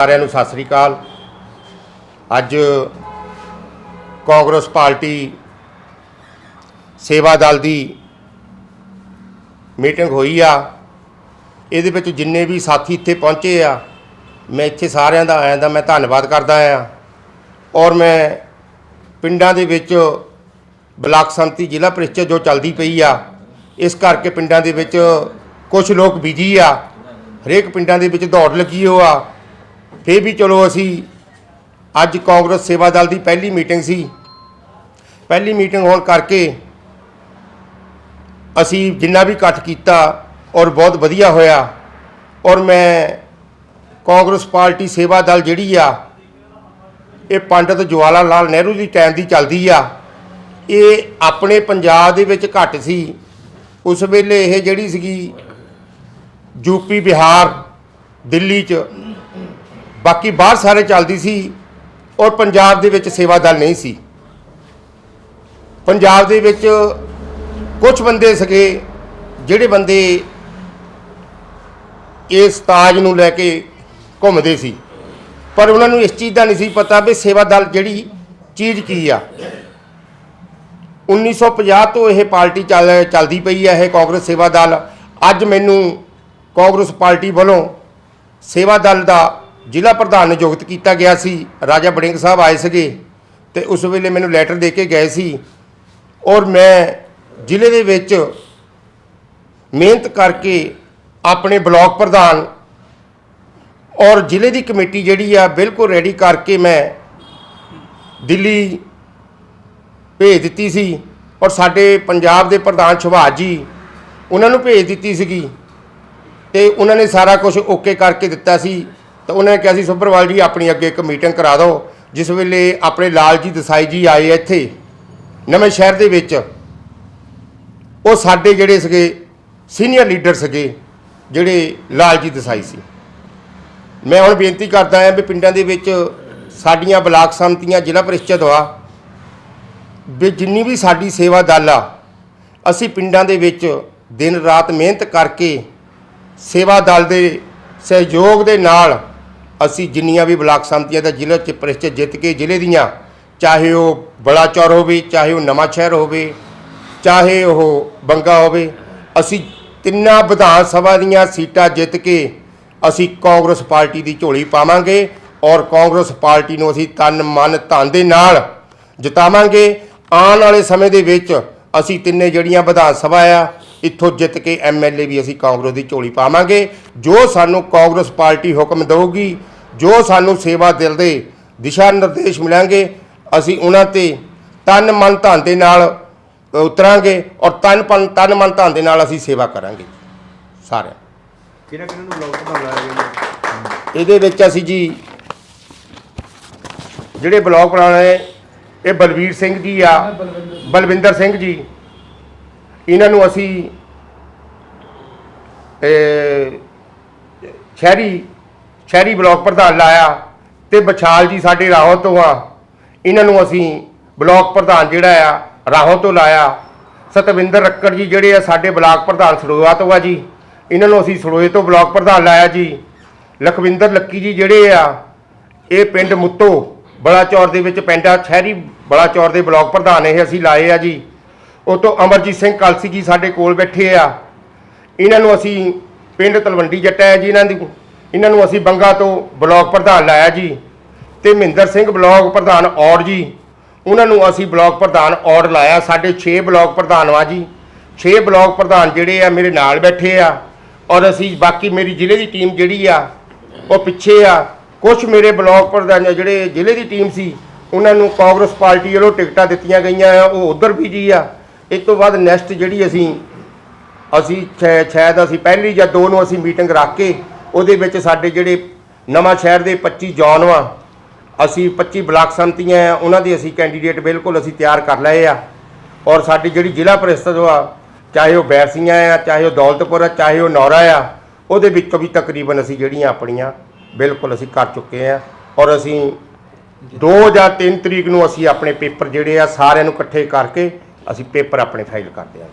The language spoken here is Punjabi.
ਸਾਰਿਆਂ ਨੂੰ ਸਤਿ ਸ੍ਰੀ ਅਕਾਲ। ਅੱਜ ਕਾਂਗਰਸ ਪਾਰਟੀ ਸੇਵਾ ਦਲ ਦੀ ਮੀਟਿੰਗ ਹੋਈ ਆ। ਇਹਦੇ ਵਿੱਚ ਜਿੰਨੇ ਵੀ ਸਾਥੀ ਇੱਥੇ ਪਹੁੰਚੇ ਆ, ਮੈਂ ਇੱਥੇ ਸਾਰਿਆਂ ਦਾ ਆਇਆਂ ਦਾ ਮੈਂ ਧੰਨਵਾਦ ਕਰਦਾ ਆ। ਔਰ ਮੈਂ ਪਿੰਡਾਂ ਦੇ ਵਿੱਚ ਬਲਾਕ ਸੰਮਤੀ ਜ਼ਿਲ੍ਹਾ ਪ੍ਰੀਸ਼ਦ ਜੋ ਚੱਲਦੀ ਪਈ ਆ, ਇਸ ਕਰਕੇ ਪਿੰਡਾਂ ਦੇ ਵਿੱਚ ਕੁਝ ਲੋਕ ਬਿਜ਼ੀ ਆ। ਹਰੇਕ ਪਿੰਡਾਂ ਦੇ ਵਿੱਚ ਦੌੜ ਲੱਗੀ ਹੋ ਆ ਫੇਰ ਵੀ ਚਲੋ ਅਸੀਂ ਅੱਜ ਕਾਂਗਰਸ ਸੇਵਾ ਦਲ ਦੀ ਪਹਿਲੀ ਮੀਟਿੰਗ ਸੀ। ਪਹਿਲੀ ਮੀਟਿੰਗ ਹੋਣ ਕਰਕੇ ਅਸੀਂ ਜਿੰਨਾ ਵੀ ਇਕੱਠ ਕੀਤਾ ਔਰ ਬਹੁਤ ਵਧੀਆ ਹੋਇਆ ਔਰ ਮੈਂ ਕਾਂਗਰਸ ਪਾਰਟੀ ਸੇਵਾ ਦਲ ਜਿਹੜੀ ਆ, ਇਹ ਪੰਡਤ ਜਵਾਹਰ ਲਾਲ ਨਹਿਰੂ ਦੀ ਟਾਈਮ ਦੀ ਚੱਲਦੀ ਆ, ਇਹ ਆਪਣੇ ਪੰਜਾਬ ਦੇ ਵਿੱਚ ਘੱਟ ਸੀ। ਉਸ ਵੇਲੇ ਇਹ ਜਿਹੜੀ ਸੀਗੀ ਯੂਪੀ ਬਿਹਾਰ, ਦਿੱਲੀ 'ਚ ਬਾਕੀ ਬਾਹਰ ਸਾਰੇ ਚੱਲਦੀ ਸੀ ਔਰ ਪੰਜਾਬ ਦੇ ਵਿੱਚ ਸੇਵਾ ਦਲ ਨਹੀਂ ਸੀ। ਪੰਜਾਬ ਦੇ ਵਿੱਚ ਕੁਝ ਬੰਦੇ ਸਕੇ ਜਿਹੜੇ ਬੰਦੇ ਇਸ ਤਾਜ ਨੂੰ ਲੈ ਕੇ ਘੁੰਮਦੇ ਸੀ। ਪਰ ਉਹਨਾਂ ਨੂੰ ਇਸ ਚੀਜ਼ ਦਾ ਨਹੀਂ ਸੀ ਪਤਾ ਵੀ ਸੇਵਾ ਦਲ ਜਿਹੜੀ ਚੀਜ਼ ਕੀ ਆ। 1950 ਤੋਂ ਇਹ ਪਾਰਟੀ ਚੱਲ, ਚੱਲਦੀ ਪਈ ਹੈ ਇਹ ਕਾਂਗਰਸ ਸੇਵਾ ਦਲ। ਅੱਜ ਮੈਨੂੰ ਕਾਂਗਰਸ ਪਾਰਟੀ ਵੱਲੋਂ ਸੇਵਾ ਦਲ ਦਾ ਜ਼ਿਲ੍ਹਾ ਪ੍ਰਧਾਨ ਨਿਯੁਕਤ ਕੀਤਾ ਗਿਆ ਸੀ, ਰਾਜਾ ਬੜਿੰਗ ਸਾਹਿਬ ਆਏ ਸੀਗੇ ਤੇ ਉਸ ਵੇਲੇ ਮੈਨੂੰ ਲੈਟਰ ਦੇ ਕੇ ਗਏ ਸੀ ਔਰ ਮੈਂ ਜ਼ਿਲ੍ਹੇ ਦੇ ਵਿੱਚ ਮਿਹਨਤ ਕਰਕੇ ਆਪਣੇ ਬਲਾਕ ਪ੍ਰਧਾਨ ਔਰ ਜ਼ਿਲ੍ਹੇ ਦੀ ਕਮੇਟੀ ਜਿਹੜੀ ਆ ਬਿਲਕੁਲ ਰੈਡੀ ਕਰਕੇ ਮੈਂ ਦਿੱਲੀ ਭੇਜ ਦਿੱਤੀ ਸੀ ਔਰ ਸਾਡੇ ਪੰਜਾਬ ਦੇ ਪ੍ਰਧਾਨ ਸੁਭਾਸ਼ ਜੀ ਉਹਨਾਂ ਨੂੰ ਭੇਜ ਦਿੱਤੀ ਸੀਗੀ ਤੇ ਉਹਨਾਂ ਨੇ ਸਾਰਾ ਕੁਝ ਓਕੇ ਕਰਕੇ ਦਿੱਤਾ ਸੀ। ਤਾਂ ਉਹਨਾਂ ਨੇ ਕਿਹਾ ਸੀ, ਸੁਭਰਵਾਲ ਜੀ, ਆਪਣੀ ਅੱਗੇ ਇੱਕ ਮੀਟਿੰਗ ਕਰਾ ਦਿਓ, ਜਿਸ ਵੇਲੇ ਆਪਣੇ ਲਾਲ ਜੀ ਦਸਾਈ ਜੀ ਆਏ ਇੱਥੇ, ਨਵੇਂ ਸ਼ਹਿਰ ਦੇ ਵਿੱਚ। ਉਹ ਸਾਡੇ ਜਿਹੜੇ ਸੀਗੇ ਸੀਨੀਅਰ ਲੀਡਰ ਸੀਗੇ, ਜਿਹੜੇ ਲਾਲ ਜੀ ਦਸਾਈ ਸੀ। ਮੈਂ ਹੁਣ ਬੇਨਤੀ ਕਰਦਾ ਹਾਂ ਵੀ ਪਿੰਡਾਂ ਦੇ ਵਿੱਚ ਸਾਡੀਆਂ ਬਲਾਕ ਸੰਮਤੀਆਂ, ਜ਼ਿਲ੍ਹਾ ਪ੍ਰੀਸ਼ਦ ਆ, ਵੀ ਜਿੰਨੀ ਵੀ ਸਾਡੀ ਸੇਵਾ ਦਲ ਆ, ਅਸੀਂ ਪਿੰਡਾਂ ਦੇ ਵਿੱਚ ਦਿਨ ਰਾਤ ਮਿਹਨਤ ਕਰਕੇ ਸੇਵਾ ਦਲ ਦੇ ਸਹਿਯੋਗ ਦੇ ਨਾਲ ਅਸੀਂ ਜਿੰਨੀਆਂ ਵੀ ਬਲਾਕ ਸੰਮਤੀਆਂ ਦਾ ਜ਼ਿਲ੍ਹੇ ਚ ਪ੍ਰੀਸ਼ਦ ਜਿੱਤ ਕੇ ਜ਼ਿਲ੍ਹੇ ਦੀਆਂ, ਚਾਹੇ ਉਹ ਬਲਾਚੌਰ ਹੋਵੇ, ਚਾਹੇ ਉਹ ਨਵਾਂ ਸ਼ਹਿਰ ਹੋਵੇ, ਚਾਹੇ ਉਹ ਬੰਗਾ ਹੋਵੇ, ਅਸੀਂ ਤਿੰਨਾਂ ਵਿਧਾਨ ਸਭਾ ਦੀਆਂ ਸੀਟਾਂ ਜਿੱਤ ਕੇ ਅਸੀਂ ਕਾਂਗਰਸ ਪਾਰਟੀ ਦੀ ਝੋਲੀ ਪਾਵਾਂਗੇ ਔਰ ਕਾਂਗਰਸ ਪਾਰਟੀ ਨੂੰ ਅਸੀਂ ਤਨ, ਮਨ, ਧਨ ਦੇ ਨਾਲ ਜਿਤਾਵਾਂਗੇ। ਆਉਣ ਵਾਲੇ ਸਮੇਂ ਦੇ ਵਿੱਚ ਅਸੀਂ ਤਿੰਨੇ ਜਿਹੜੀਆਂ ਵਿਧਾਨ ਸਭਾ ਆ, ਇੱਥੋਂ ਜਿੱਤ ਕੇ ਐਮਐਲਏ ਵੀ ਅਸੀਂ ਕਾਂਗਰਸ ਦੀ ਝੋਲੀ ਪਾਵਾਂਗੇ। ਜੋ ਸਾਨੂੰ ਕਾਂਗਰਸ ਪਾਰਟੀ ਹੁਕਮ ਦੇਊਗੀ ਜੋ ਸਾਨੂੰ ਸੇਵਾ ਦਿਲ ਦੇ ਦਿਸ਼ਾ ਨਿਰਦੇਸ਼ ਮਿਲਾਂਗੇ ਅਸੀਂ ਉਹਨਾਂ ਤੇ ਤਨ ਮਨ ਧਨ ਦੇ ਨਾਲ ਉਤਰਾਂਗੇ ਔਰ ਤਨ ਪਨ ਤਨ ਮਨ ਧਨ ਦੇ ਨਾਲ ਅਸੀਂ ਸੇਵਾ ਕਰਾਂਗੇ। ਸਾਰਿਆਂ ਕਿਹਨਾਂ ਕਿਹਨਾਂ ਨੂੰ ਬਲੌਗ ਬਣਾ ਲਾਇਆ ਗਿਆ ਇਹਦੇ ਵਿੱਚ ਅਸੀਂ ਜੀ ਜਿਹੜੇ ਬਲੌਗ ਬਣਾਉਣੇ ਇਹ ਬਲਵੀਰ ਸਿੰਘ ਜੀ ਆ ਬਲਵਿੰਦਰ ਸਿੰਘ ਜੀ। ਇਹਨਾਂ ਨੂੰ ਅਸੀਂ ਇਹ, ਸ਼ਹਿਰੀ ਸ਼ਹਿਰੀ ਬਲਾਕ ਪ੍ਰਧਾਨ ਲਾਇਆ ਤੇ ਬਛਾਲ ਜੀ ਸਾਡੇ ਰਾਹੋਂ ਤੋਂ ਆ। ਇਹਨਾਂ ਨੂੰ ਅਸੀਂ ਬਲਾਕ ਪ੍ਰਧਾਨ ਜਿਹੜਾ ਆ, ਰਾਹੋਂ ਤੋਂ ਲਾਇਆ। ਸਤਵਿੰਦਰ ਰੱਕੜ ਜੀ ਜਿਹੜੇ ਆ ਸਾਡੇ ਬਲਾਕ ਪ੍ਰਧਾਨ ਸਰੋਆ ਤੋਂ ਆ ਜੀ। ਇਹਨਾਂ ਨੂੰ ਅਸੀਂ ਸਰੋਏ ਤੋਂ ਬਲਾਕ ਪ੍ਰਧਾਨ ਲਾਇਆ ਜੀ। ਲਖਵਿੰਦਰ ਲੱਕੀ ਜੀ ਜਿਹੜੇ ਆ, ਇਹ ਪਿੰਡ ਮੁੱਤੋ ਬਲਾਚੌਰ ਦੇ ਵਿੱਚ ਪਿੰਡ ਆ। ਸ਼ਹਿਰੀ ਬਲਾਚੌਰ ਦੇ ਬਲਾਕ ਪ੍ਰਧਾਨ ਇਹ ਅਸੀਂ ਲਾਏ ਆ ਜੀ। ਉਹ ਅਮਰਜੀਤ ਸਿੰਘ ਕਲਸੀ ਜੀ ਸਾਡੇ ਕੋਲ ਬੈਠੇ ਆ। ਇਹਨਾਂ ਨੂੰ ਅਸੀਂ ਪਿੰਡ ਤਲਵੰਡੀ ਜੱਟਾ ਹੈ ਜੀ ਇਹਨਾਂ ਦੀ। ਇਹਨਾਂ ਨੂੰ ਅਸੀਂ ਬੰਗਾ ਤੋਂ ਬਲਾਕ ਪ੍ਰਧਾਨ ਲਾਇਆ ਜੀ ਤੇ ਮਹਿੰਦਰ ਸਿੰਘ ਬਲਾਕ ਪ੍ਰਧਾਨ ਔੜ ਜੀ, ਉਹਨਾਂ ਨੂੰ ਅਸੀਂ ਬਲਾਕ ਪ੍ਰਧਾਨ ਔੜ ਲਾਇਆ, ਸਾਡੇ 6 ਬਲਾਕ ਪ੍ਰਧਾਨ ਵਾ ਜੀ। 6 ਬਲਾਕ ਪ੍ਰਧਾਨ ਜਿਹੜੇ ਆ ਮੇਰੇ ਨਾਲ ਬੈਠੇ ਆ ਔਰ ਅਸੀਂ ਬਾਕੀ ਮੇਰੀ ਜ਼ਿਲ੍ਹੇ ਦੀ ਟੀਮ ਜਿਹੜੀ ਆ, ਉਹ ਪਿੱਛੇ ਆ। ਕੁਝ ਮੇਰੇ ਬਲਾਕ ਪ੍ਰਧਾਨ ਜਿਹੜੇ ਜ਼ਿਲ੍ਹੇ ਦੀ ਟੀਮ ਸੀ, ਉਹਨਾਂ ਨੂੰ ਕਾਂਗਰਸ ਪਾਰਟੀ ਵੱਲੋਂ ਟਿਕਟਾਂ ਦਿੱਤੀਆਂ ਗਈਆਂ ਆ, ਉਹ ਉਧਰ ਵੀ ਜੀ ਆ। ਇਸ ਤੋਂ ਬਾਅਦ ਨੈਕਸਟ ਜਿਹੜੀ ਅਸੀਂ ਅਸੀਂ ਸ਼ਾਇਦ ਅਸੀਂ ਪਹਿਲੀ ਜਾਂ ਦੋ ਨੂੰ ਅਸੀਂ ਮੀਟਿੰਗ ਰੱਖ ਕੇ ਉਹਦੇ ਵਿੱਚ ਸਾਡੇ ਜਿਹੜੇ ਨਵਾਂ ਸ਼ਹਿਰ ਦੇ 25 ਜੌਨ ਵਾ, ਅਸੀਂ 25 ਬਲਾਕ ਸੰਮਤੀਆਂ ਆ, ਉਹਨਾਂ ਦੇ ਅਸੀਂ ਕੈਂਡੀਡੇਟ ਬਿਲਕੁਲ ਅਸੀਂ ਤਿਆਰ ਕਰ ਲਏ ਆ। ਔਰ ਸਾਡੀ ਜਿਹੜੀ ਜ਼ਿਲ੍ਹਾ ਪ੍ਰੀਸ਼ਦ ਵਾ, ਚਾਹੇ ਉਹ ਬੈਰਸੀਆਂ ਆ, ਚਾਹੇ ਉਹ ਦੌਲਤਪੁਰ ਆ, ਚਾਹੇ ਉਹ ਨੌਰਾ ਆ, ਉਹਦੇ ਵਿੱਚੋਂ ਵੀ ਤਕਰੀਬਨ ਅਸੀਂ ਜਿਹੜੀਆਂ ਆਪਣੀਆਂ ਬਿਲਕੁਲ ਅਸੀਂ ਕਰ ਚੁੱਕੇ ਆ। ਔਰ ਅਸੀਂ 2 ਜਾਂ 3 ਤਰੀਕ ਨੂੰ ਅਸੀਂ ਆਪਣੇ ਪੇਪਰ ਜਿਹੜੇ ਆ, ਸਾਰਿਆਂ ਨੂੰ ਇਕੱਠੇ ਕਰਕੇ ਅਸੀਂ ਪੇਪਰ ਆਪਣੇ ਫਾਈਲ ਕਰਦੇ ਹਾਂ